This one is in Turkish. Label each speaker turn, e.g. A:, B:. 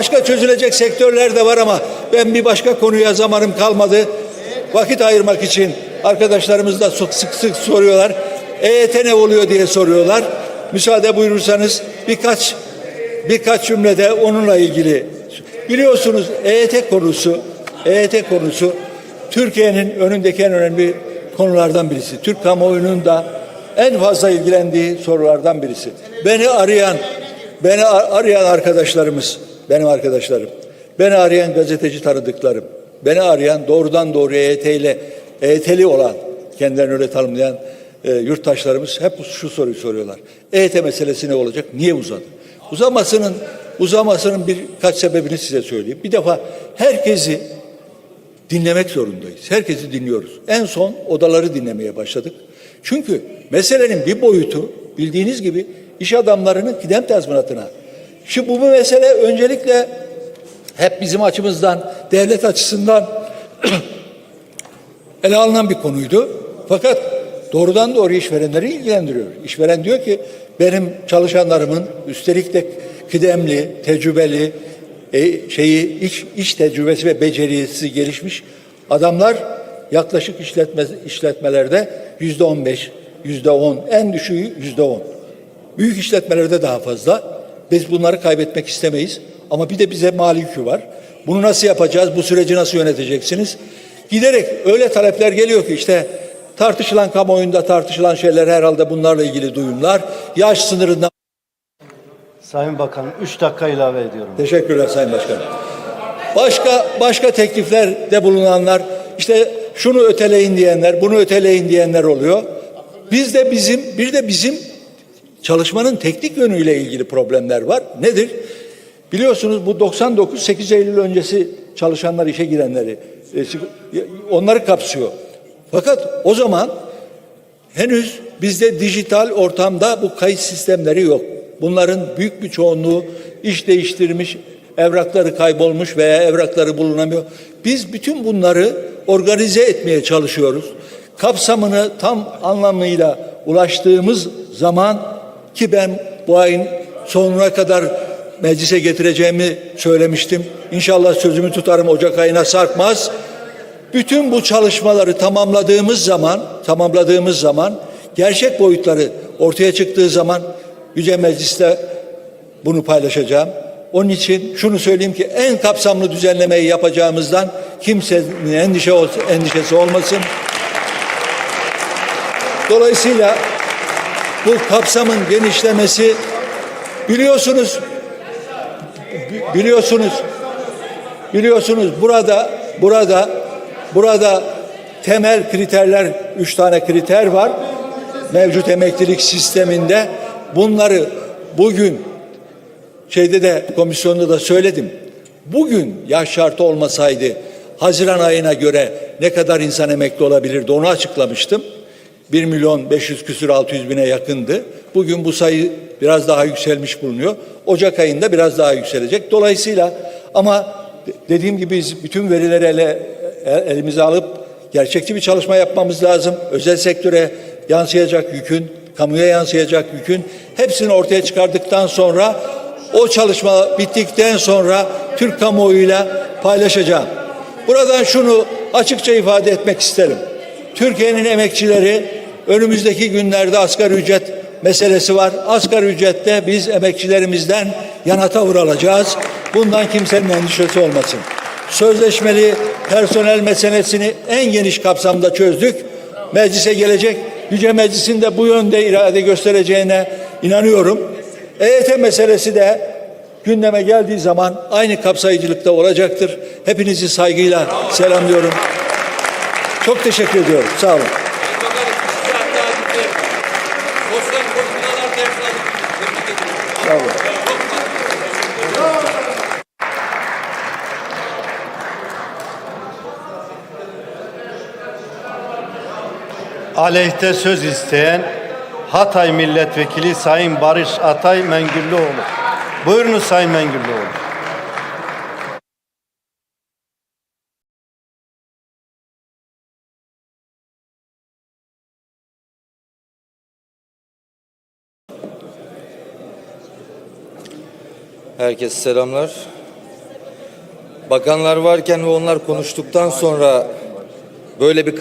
A: Başka çözülecek sektörler de var ama ben bir başka konuya zamanım kalmadı. Vakit ayırmak için arkadaşlarımız da sık sık, soruyorlar. EYT ne oluyor diye soruyorlar. Müsaade buyurursanız birkaç birkaç cümlede onunla ilgili. Biliyorsunuz EYT konusu, EYT konusu Türkiye'nin önündeki en önemli konulardan birisi. Türk kamuoyunun da en fazla ilgilendiği sorulardan birisi. Beni arayan, beni ar- arayan arkadaşlarımız, benim arkadaşlarım, beni arayan gazeteci tanıdıklarım, beni arayan doğrudan doğruya EYT ile EYT'li olan, kendilerini öyle tanımlayan e, yurttaşlarımız hep şu soruyu soruyorlar. EYT meselesi ne olacak? Niye uzadı? Uzamasının uzamasının birkaç sebebini size söyleyeyim. Bir defa herkesi dinlemek zorundayız. Herkesi dinliyoruz. En son odaları dinlemeye başladık. Çünkü meselenin bir boyutu bildiğiniz gibi iş adamlarının kıdem tazminatına. Şimdi bu mesele öncelikle hep bizim açımızdan, devlet açısından ele alınan bir konuydu. Fakat doğrudan doğru işverenleri ilgilendiriyor. İşveren diyor ki benim çalışanlarımın üstelik de kıdemli, tecrübeli, e, şeyi iş, iş tecrübesi ve becerisi gelişmiş adamlar yaklaşık işletme, işletmelerde yüzde on beş, yüzde on, en düşüğü yüzde on. Büyük işletmelerde daha fazla. Biz bunları kaybetmek istemeyiz. Ama bir de bize mali yükü var. Bunu nasıl yapacağız? Bu süreci nasıl yöneteceksiniz? Giderek öyle talepler geliyor ki işte tartışılan kamuoyunda tartışılan şeyler herhalde bunlarla ilgili duyumlar. Yaş sınırından
B: Sayın Bakanım 3 dakika ilave ediyorum.
A: Teşekkürler Sayın Başkanım. Başka başka tekliflerde bulunanlar işte şunu öteleyin diyenler, bunu öteleyin diyenler oluyor. Biz de bizim bir de bizim çalışmanın teknik yönüyle ilgili problemler var. Nedir? Biliyorsunuz bu 99 8 Eylül öncesi çalışanlar işe girenleri e, onları kapsıyor. Fakat o zaman henüz bizde dijital ortamda bu kayıt sistemleri yok. Bunların büyük bir çoğunluğu iş değiştirmiş, evrakları kaybolmuş veya evrakları bulunamıyor. Biz bütün bunları organize etmeye çalışıyoruz. Kapsamını tam anlamıyla ulaştığımız zaman ki ben bu ayın sonuna kadar meclise getireceğimi söylemiştim. İnşallah sözümü tutarım Ocak ayına sarkmaz. Bütün bu çalışmaları tamamladığımız zaman, tamamladığımız zaman gerçek boyutları ortaya çıktığı zaman Yüce Meclis'te bunu paylaşacağım. Onun için şunu söyleyeyim ki en kapsamlı düzenlemeyi yapacağımızdan kimsenin endişe endişesi olmasın. Dolayısıyla bu kapsamın genişlemesi biliyorsunuz bi- biliyorsunuz biliyorsunuz burada burada burada temel kriterler üç tane kriter var mevcut emeklilik sisteminde bunları bugün şeyde de komisyonda da söyledim. Bugün yaş şartı olmasaydı Haziran ayına göre ne kadar insan emekli olabilirdi onu açıklamıştım. 1 milyon 500 küsür 600 bine yakındı. Bugün bu sayı biraz daha yükselmiş bulunuyor. Ocak ayında biraz daha yükselecek. Dolayısıyla ama dediğim gibi biz bütün verileri ele, elimize alıp gerçekçi bir çalışma yapmamız lazım. Özel sektöre yansıyacak yükün, kamuya yansıyacak yükün hepsini ortaya çıkardıktan sonra o çalışma bittikten sonra Türk kamuoyuyla paylaşacağım. Buradan şunu açıkça ifade etmek isterim. Türkiye'nin emekçileri önümüzdeki günlerde asgari ücret meselesi var. Asgari ücrette biz emekçilerimizden yana tavır alacağız. Bundan kimsenin endişesi olmasın. Sözleşmeli personel meselesini en geniş kapsamda çözdük. Meclise gelecek. Yüce Meclis'in de bu yönde irade göstereceğine inanıyorum. EYT meselesi de gündeme geldiği zaman aynı kapsayıcılıkta olacaktır. Hepinizi saygıyla selamlıyorum. Çok teşekkür ediyorum. Sağ olun. Olun.
B: Aleyhte söz isteyen Hatay Milletvekili Sayın Barış Atay Mengüllüoğlu. Buyurunuz Sayın Mengüllüoğlu.
C: Herkese selamlar. Bakanlar varken ve onlar konuştuktan sonra böyle bir